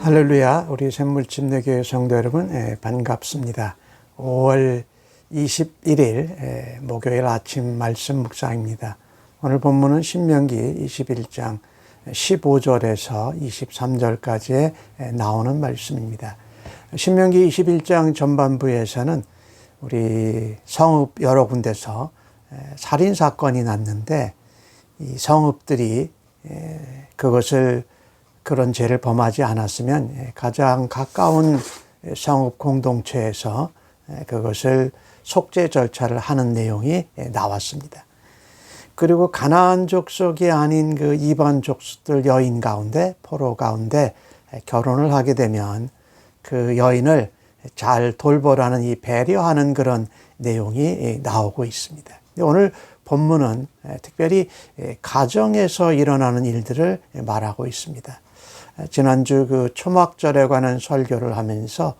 할렐루야, 우리 샘물침례교회 성도 여러분, 예, 반갑습니다. 5월 21일 예, 목요일 아침 말씀 묵상입니다. 오늘 본문은 신명기 21장 15절에서 23절까지 나오는 말씀입니다. 신명기 21장 전반부에서는 우리 성읍 여러 군데서 예, 살인 사건이 났는데 이 성읍들이 예, 그것을 그런 죄를 범하지 않았으면 예, 가장 가까운 성읍 공동체에서 예, 그것을 속죄 절차를 하는 내용이 예, 나왔습니다. 그리고 가나안 족속이 아닌 그 이반 족속들 여인 가운데 포로 가운데 결혼을 하게 되면 그 여인을 잘 돌보라는 이 배려하는 그런 내용이 나오고 있습니다. 오늘 본문은 특별히 가정에서 일어나는 일들을 말하고 있습니다. 지난주 그 초막절에 관한 설교를 하면서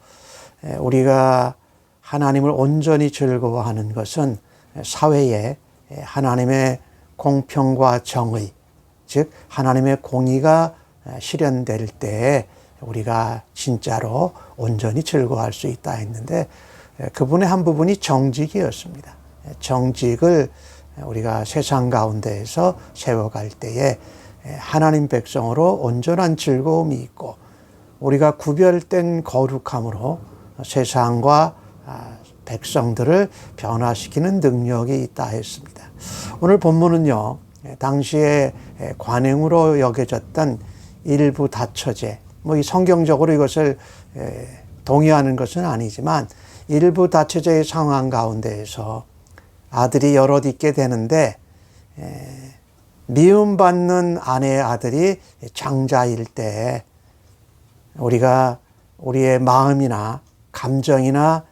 우리가 하나님을 온전히 즐거워하는 것은 사회에 하나님의 공평과 정의, 즉 하나님의 공의가 실현될 때 우리가 진짜로 온전히 즐거워할 수 있다 했는데 그분의 한 부분이 정직이었습니다. 정직을 우리가 세상 가운데에서 세워갈 때에 하나님 백성으로 온전한 즐거움이 있고 우리가 구별된 거룩함으로 세상과 백성들을 변화시키는 능력이 있다 했습니다. 오늘 본문은요, 당시에 관행으로 여겨졌던 일부 다처제, 뭐 이 성경적으로 이것을 동의하는 것은 아니지만 일부 다처제의 상황 가운데에서 아들이 여럿 있게 되는데 미움받는 아내의 아들이 장자일 때 우리가 우리의 마음이나 감정이나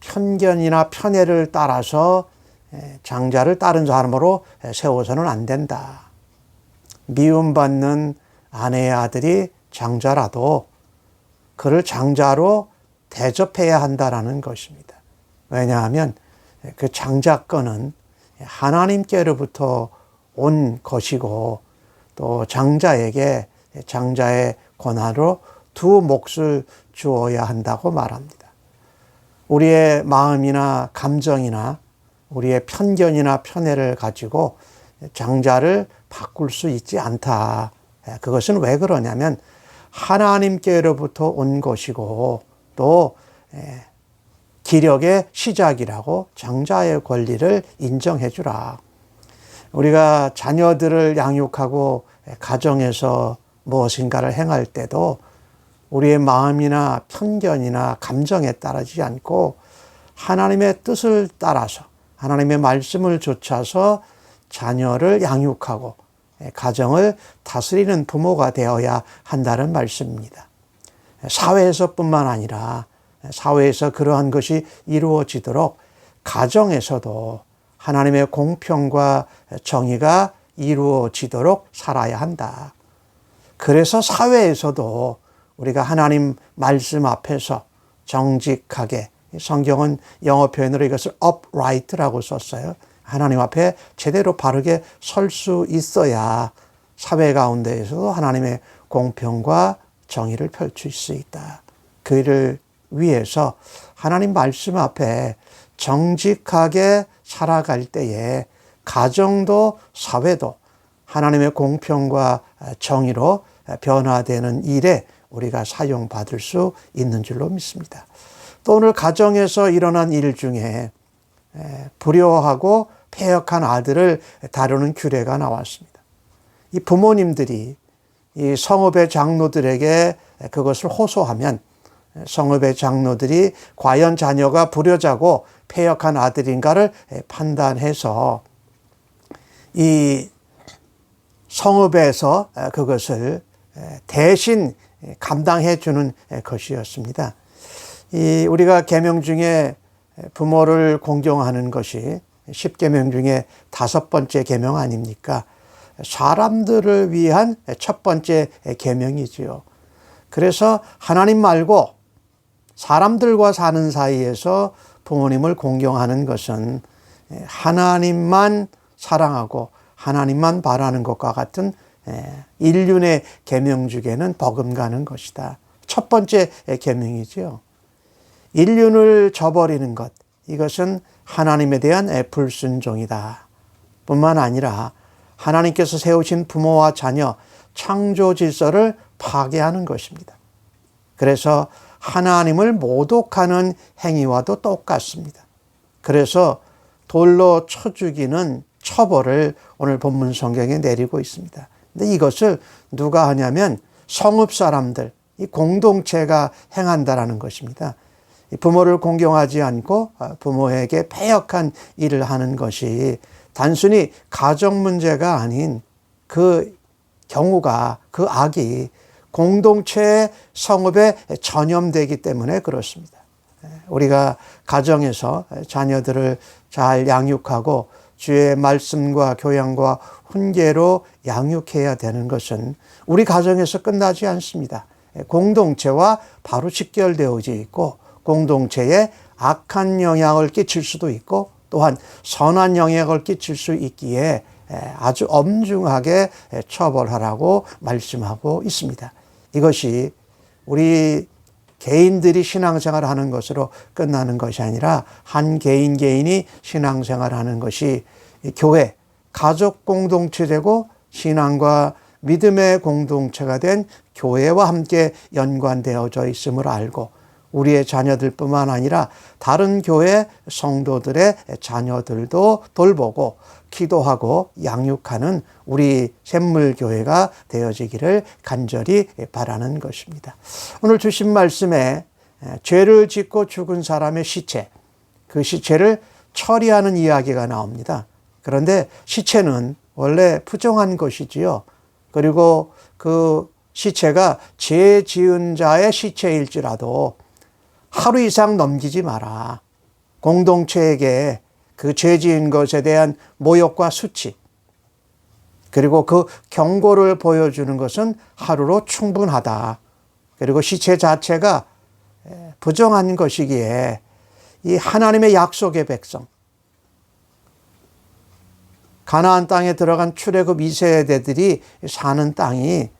편견이나 편애를 따라서 장자를 다른 사람으로 세워서는 안 된다. 미움받는 아내의 아들이 장자라도 그를 장자로 대접해야 한다라는 것입니다. 왜냐하면 그 장자권은 하나님께로부터 온 것이고 또 장자에게 장자의 권한으로 두 몫을 주어야 한다고 말합니다. 우리의 마음이나 감정이나 우리의 편견이나 편애를 가지고 장자를 바꿀 수 있지 않다. 그것은 왜 그러냐면 하나님께로부터 온 것이고 또 기력의 시작이라고 장자의 권리를 인정해 주라. 우리가 자녀들을 양육하고 가정에서 무엇인가를 행할 때도 우리의 마음이나 편견이나 감정에 따르지 않고 하나님의 뜻을 따라서 하나님의 말씀을 좇아서 자녀를 양육하고 가정을 다스리는 부모가 되어야 한다는 말씀입니다. 사회에서뿐만 아니라 사회에서 그러한 것이 이루어지도록 가정에서도 하나님의 공평과 정의가 이루어지도록 살아야 한다. 그래서 사회에서도 우리가 하나님 말씀 앞에서 정직하게 성경은 영어 표현으로 이것을 upright라고 썼어요. 하나님 앞에 제대로 바르게 설 수 있어야 사회 가운데에서도 하나님의 공평과 정의를 펼칠 수 있다. 그 일을 위해서 하나님 말씀 앞에 정직하게 살아갈 때에 가정도 사회도 하나님의 공평과 정의로 변화되는 일에 우리가 사용받을 수 있는 줄로 믿습니다. 또 오늘 가정에서 일어난 일 중에 불효하고 폐역한 아들을 다루는 규례가 나왔습니다. 이 부모님들이 이 성읍의 장로들에게 그것을 호소하면 성읍의 장로들이 과연 자녀가 불효자고 폐역한 아들인가를 판단해서 이 성읍에서 그것을 대신 감당해 주는 것이었습니다. 이 우리가 계명 중에 부모를 공경하는 것이 10계명 중에 다섯 번째 계명 아닙니까? 사람들을 위한 첫 번째 계명이지요. 그래서 하나님 말고 사람들과 사는 사이에서 부모님을 공경하는 것은 하나님만 사랑하고 하나님만 바라는 것과 같은 인륜의 계명 중에는 버금가는 것이다. 첫 번째 계명이지요. 인륜을 저버리는 것 이것은 하나님에 대한 불순종이다. 뿐만 아니라 하나님께서 세우신 부모와 자녀 창조 질서를 파괴하는 것입니다. 그래서 하나님을 모독하는 행위와도 똑같습니다. 그래서 돌로 쳐 죽이는 처벌을 오늘 본문 성경에 내리고 있습니다. 근데 이것을 누가 하냐면 성읍 사람들, 이 공동체가 행한다라는 것입니다. 부모를 공경하지 않고 부모에게 패역한 일을 하는 것이 단순히 가정 문제가 아닌 그 경우가 그 악이 공동체의 성읍에 전염되기 때문에 그렇습니다. 우리가 가정에서 자녀들을 잘 양육하고 주의 말씀과 교양과 훈계로 양육해야 되는 것은 우리 가정에서 끝나지 않습니다. 공동체와 바로 직결되어져 있고 공동체에 악한 영향을 끼칠 수도 있고 또한 선한 영향을 끼칠 수 있기에 아주 엄중하게 처벌하라고 말씀하고 있습니다. 이것이 우리 개인들이 신앙생활 하는 것으로 끝나는 것이 아니라 한 개인 개인이 신앙생활 하는 것이 교회, 가족 공동체 되고 신앙과 믿음의 공동체가 된 교회와 함께 연관되어져 있음을 알고 우리의 자녀들뿐만 아니라 다른 교회 성도들의 자녀들도 돌보고 기도하고 양육하는 우리 샘물교회가 되어지기를 간절히 바라는 것입니다. 오늘 주신 말씀에 죄를 짓고 죽은 사람의 시체, 그 시체를 처리하는 이야기가 나옵니다. 그런데 시체는 원래 부정한 것이지요. 그리고 그 시체가 죄 지은 자의 시체일지라도 하루 이상 넘기지 마라. 공동체에게 그 죄 지은 것에 대한 모욕과 수치, 그리고 그 경고를 보여주는 것은 하루로 충분하다. 그리고 시체 자체가 부정한 것이기에 이 하나님의 약속의 백성, 가나안 땅에 들어간 출애굽 2세대들이 사는 땅이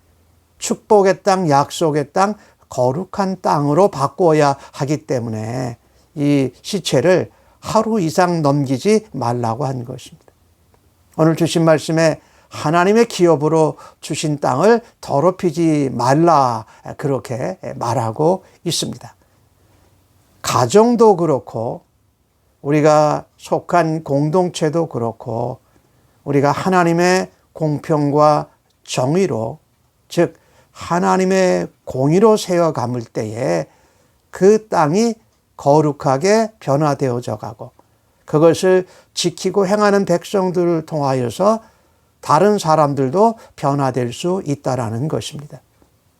축복의 땅, 약속의 땅, 거룩한 땅으로 바꾸어야 하기 때문에 이 시체를 하루 이상 넘기지 말라고 한 것입니다. 오늘 주신 말씀에 하나님의 기업으로 주신 땅을 더럽히지 말라 그렇게 말하고 있습니다. 가정도 그렇고 우리가 속한 공동체도 그렇고 우리가 하나님의 공평과 정의로 즉 하나님의 공의로 세워 감을 때에 그 땅이 거룩하게 변화되어져 가고 그것을 지키고 행하는 백성들을 통하여서 다른 사람들도 변화될 수 있다라는 것입니다.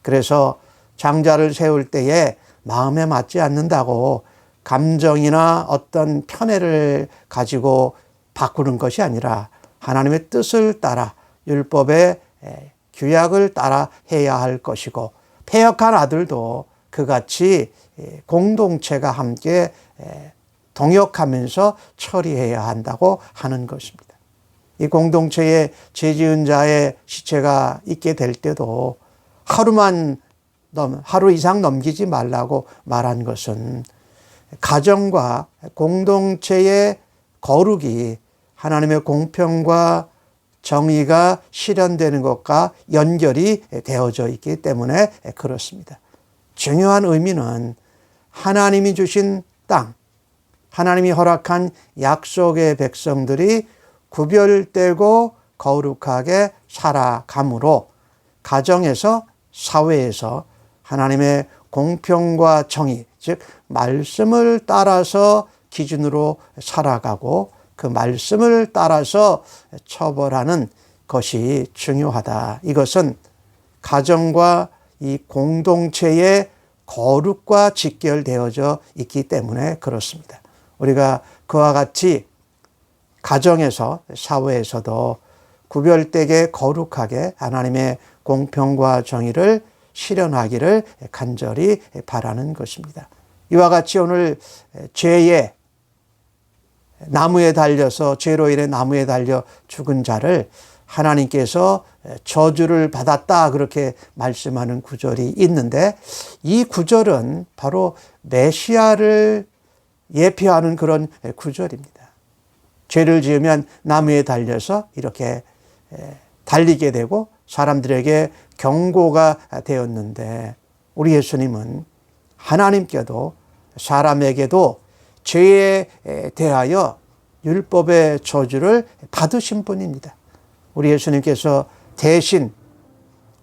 그래서 장자를 세울 때에 마음에 맞지 않는다고 감정이나 어떤 편애를 가지고 바꾸는 것이 아니라 하나님의 뜻을 따라 율법의 규약을 따라 해야 할 것이고 폐역한 아들도 그같이 공동체가 함께 동역하면서 처리해야 한다고 하는 것입니다. 이 공동체에 죄지은 자의 시체가 있게 될 때도 하루만 넘, 하루 이상 넘기지 말라고 말한 것은 가정과 공동체의 거룩이 하나님의 공평과 정의가 실현되는 것과 연결이 되어져 있기 때문에 그렇습니다. 중요한 의미는 하나님이 주신 땅, 하나님이 허락한 약속의 백성들이 구별되고 거룩하게 살아감으로 가정에서 사회에서 하나님의 공평과 정의, 즉 말씀을 따라서 기준으로 살아가고 그 말씀을 따라서 처벌하는 것이 중요하다. 이것은 가정과 이 공동체의 거룩과 직결되어져 있기 때문에 그렇습니다. 우리가 그와 같이 가정에서 사회에서도 구별되게 거룩하게 하나님의 공평과 정의를 실현하기를 간절히 바라는 것입니다. 이와 같이 오늘 죄의 나무에 달려서 죄로 인해 나무에 달려 죽은 자를 하나님께서 저주를 받았다 그렇게 말씀하는 구절이 있는데 이 구절은 바로 메시아를 예표하는 그런 구절입니다. 죄를 지으면 나무에 달려서 이렇게 달리게 되고 사람들에게 경고가 되었는데 우리 예수님은 하나님께도 사람에게도 죄에 대하여 율법의 저주를 받으신 분입니다. 우리 예수님께서 대신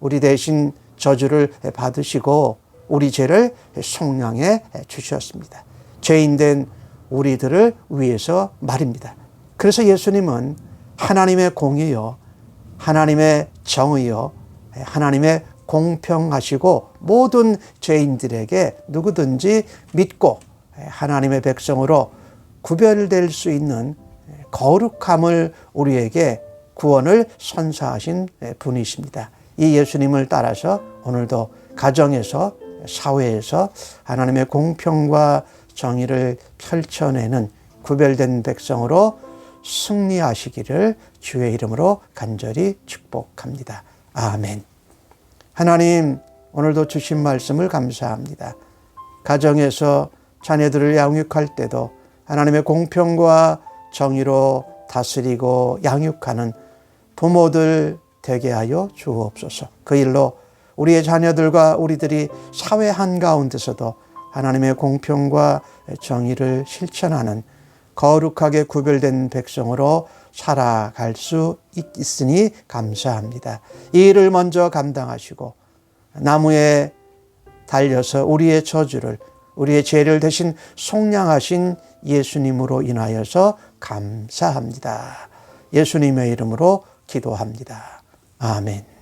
우리 대신 저주를 받으시고 우리 죄를 속량해 주셨습니다. 죄인된 우리들을 위해서 말입니다. 그래서 예수님은 하나님의 공의요, 하나님의 정의요, 하나님의 공평하시고 모든 죄인들에게 누구든지 믿고 하나님의 백성으로 구별될 수 있는 거룩함을 우리에게 구원을 선사하신 분이십니다. 이 예수님을 따라서 오늘도 가정에서 사회에서 하나님의 공평과 정의를 펼쳐내는 구별된 백성으로 승리하시기를 주의 이름으로 간절히 축복합니다. 아멘. 하나님, 오늘도 주신 말씀을 감사합니다. 가정에서 자녀들을 양육할 때도 하나님의 공평과 정의로 다스리고 양육하는 부모들 되게 하여 주옵소서. 그 일로 우리의 자녀들과 우리들이 사회 한가운데서도 하나님의 공평과 정의를 실천하는 거룩하게 구별된 백성으로 살아갈 수 있으니 감사합니다. 이 일을 먼저 감당하시고 나무에 달려서 우리의 저주를 우리의 죄를 대신 속량하신 예수님으로 인하여서 감사합니다. 예수님의 이름으로 기도합니다. 아멘.